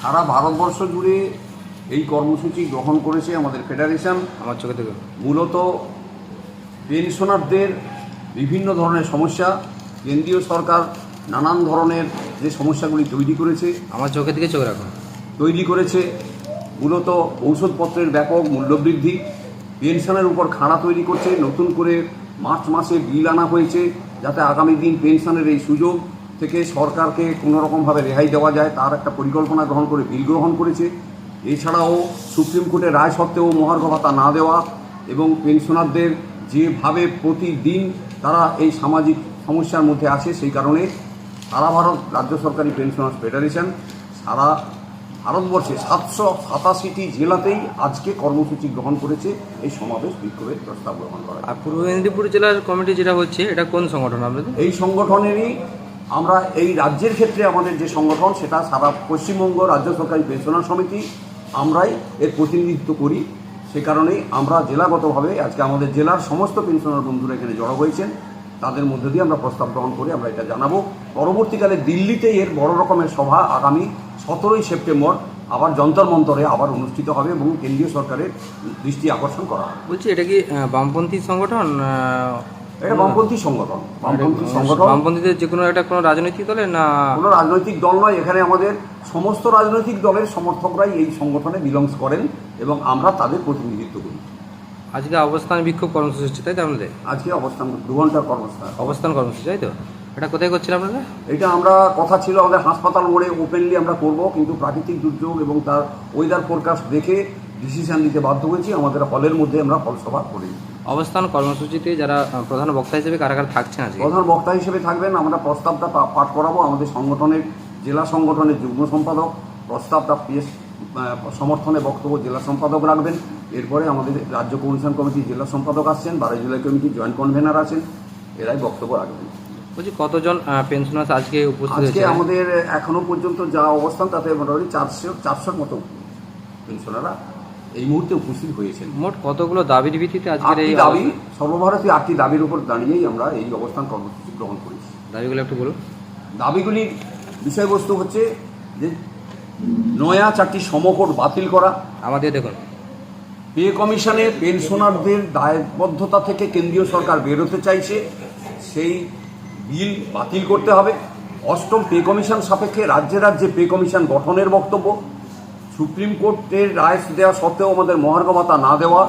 সারা ভারতবর্ষ জুড়ে এই কর্মসূচি গ্রহণ করেছে আমাদের ফেডারেশন। আমার চোখে থেকে মূলত পেনশনারদের বিভিন্ন ধরনের সমস্যা কেন্দ্রীয় সরকার নানান ধরনের যে সমস্যাগুলি তৈরি করেছে আমার চোখে থেকে চোখ রাখুন। তৈরি করেছে মূলত ঔষধপত্রের ব্যাপক মূল্যবৃদ্ধি পেনশনের উপর খাড়া তৈরি করছে নতুন করে মার্চ মাসে বিল আনা হয়েছে যাতে আগামী দিন পেনশনের এই সুযোগ থেকে সরকারকে কোনোরকমভাবে রেহাই দেওয়া যায় তার একটা পরিকল্পনা গ্রহণ করে বিল গ্রহণ করেছে। এছাড়াও সুপ্রিম কোর্টের রায় সত্ত্বেও মহার্ঘ ভাতা না দেওয়া এবং পেনশনারদের যেভাবে প্রতিদিন তারা এই সামাজিক সমস্যার মধ্যে আছে সেই কারণে সারা ভারত রাজ্য সরকারি পেনশনার্স ফেডারেশন সারা ভারতবর্ষে সাতশো সাতাশিটি জেলাতেই আজকে কর্মসূচি গ্রহণ করেছে। এই সমাবেশ বিক্ষোভের প্রস্তাব গ্রহণ করা আর পূর্ব মেদিনীপুর জেলার কমিটি যেটা হচ্ছে এটা কোন সংগঠন আপনাদের? এই সংগঠনেরই আমরা এই রাজ্যের ক্ষেত্রে আমাদের যে সংগঠন, সেটা সারা পশ্চিমবঙ্গ রাজ্য সরকারি পেনশনার সমিতি, আমরাই এর প্রতিনিধিত্ব করি। সে কারণেই আমরা জেলাগতভাবে আজকে আমাদের জেলার সমস্ত পেনশনার বন্ধুরা এখানে জড়ো হয়েছেন। তাদের মধ্যে দিয়ে আমরা প্রস্তাব গ্রহণ করে আমরা এটা জানাব। পরবর্তীকালে দিল্লিতে এর বড় রকমের সভা আগামী সতেরোই সেপ্টেম্বর আবার যন্তর মন্তরে আবার অনুষ্ঠিত হবে এবং কেন্দ্রীয় সরকারের দৃষ্টি আকর্ষণ করা হবে। বলছি, এটা কি বামপন্থী সংগঠন এটা বামপন্থী সংগঠন। বামপন্থী সংগঠন। বামপন্থীদের যে কোনো একটা কোনো রাজনৈতিক দলের না কোনো রাজনৈতিক দল নয় এখানে আমাদের সমস্ত রাজনৈতিক দলের সমর্থকরাই এই সংগঠনে বিলংস করেন এবং আমরা তাদের প্রতিনিধিত্ব করি। আজকে অবস্থান বিক্ষোভ কর্মসূচি হচ্ছে তাই তো আপনাদের? আজকে অবস্থান দু ঘণ্টার কর্মস্থান অবস্থান কর্মসূচি তাই তো? এটা কোথায় করছিলেন আপনারা? এটা আমরা কথা ছিল আমাদের হাসপাতাল মোড়ে ওপেনলি আমরা করব কিন্তু প্রাকৃতিক দুর্যোগ এবং তার ওয়েদার ফোরকাস্ট দেখে ডিসিশন নিতে বাধ্য হয়েছি। আমাদের হলের মধ্যে আমরা ফলসভা করি অবস্থান কর্মসূচিতে যারা প্রধান বক্তা হিসেবে কারা কারা থাকছেন আজকে। প্রধান বক্তা হিসেবে থাকবেন আমরা প্রস্তাবটা পাঠ করাবো। আমাদের সংগঠনের জেলা সংগঠনের যুগ্ম সম্পাদক প্রস্তাবটা পেশ সমর্থনে বক্তব্য জেলা সম্পাদক রাখবেন। এরপরে আমাদের রাজ্য কমিশন কমিটি জেলা সম্পাদক আসছেন বারো জেলা কমিটি জয়েন্ট কনভেনার আছেন এরাই বক্তব্য রাখবেন। বলছি কতজন পেনশনার্স আজকে উপস্থিত আজকে আমাদের এখনও পর্যন্ত যা অবস্থান তাতে মোটামুটি চারশো চারশোর মতো পেনশনাররা এই মুহূর্তে উপস্থিত হয়েছেন। মোট কতগুলো দাবির ভিত্তিতে আজকের এই দাবি সর্বভারতীয় আটটি দাবির উপর দাঁড়িয়েই আমরা এই অবস্থান কর্মসূচি গ্রহণ করেছি। দাবিগুলো একটু বলুন। দাবিগুলির বিষয়বস্তু হচ্ছে যে নয়া চারটি সমকোট বাতিল করা আমাদের দেখুন। পে কমিশনে পেনশনারদের দায়বদ্ধতা থেকে কেন্দ্রীয় সরকার বেরোতে চাইছে সেই বিল বাতিল করতে হবে। অষ্টম পে কমিশন সাপেক্ষে রাজ্যে রাজ্যে পে কমিশন গঠনের বক্তব্য। সুপ্রিম কোর্টের রায় দেওয়া সত্ত্বেও আমাদের মহার্ঘ ভাতা না দেওয়া,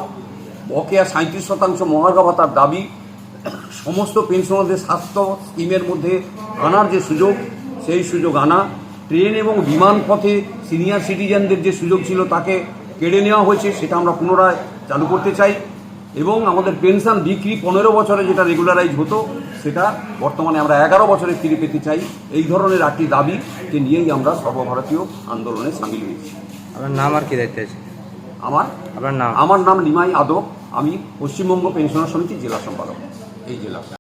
বকেয়া সাঁত্রিশ শতাংশ মহার্ঘ ভাতার দাবি, সমস্ত পেনশনারদের স্বাস্থ্য স্কিমের মধ্যে আনার যে সুযোগ, সেই সুযোগ আনা। ট্রেন এবং বিমান পথে সিনিয়র সিটিজেনদের যে সুযোগ ছিল তাকে কেড়ে নেওয়া হয়েছে, সেটা আমরা পুনরায় চালু করতে চাই। এবং আমাদের পেনশন বিক্রি পনেরো বছরে যেটা রেগুলারাইজ হতো, সেটা বর্তমানে আমরা এগারো বছরে ফিরে পেতে চাই। এই ধরনের একটি দাবিকে নিয়েই আমরা সর্বভারতীয় আন্দোলনে সামিল হয়েছি। আপনার নাম আর কি দায়িত্ব আছে? আমার? আপনার নাম? আমার নাম নিমাই আদব। আমি পশ্চিমবঙ্গ পেনশনার সমিতি জেলা সম্পাদক। এই জেলা।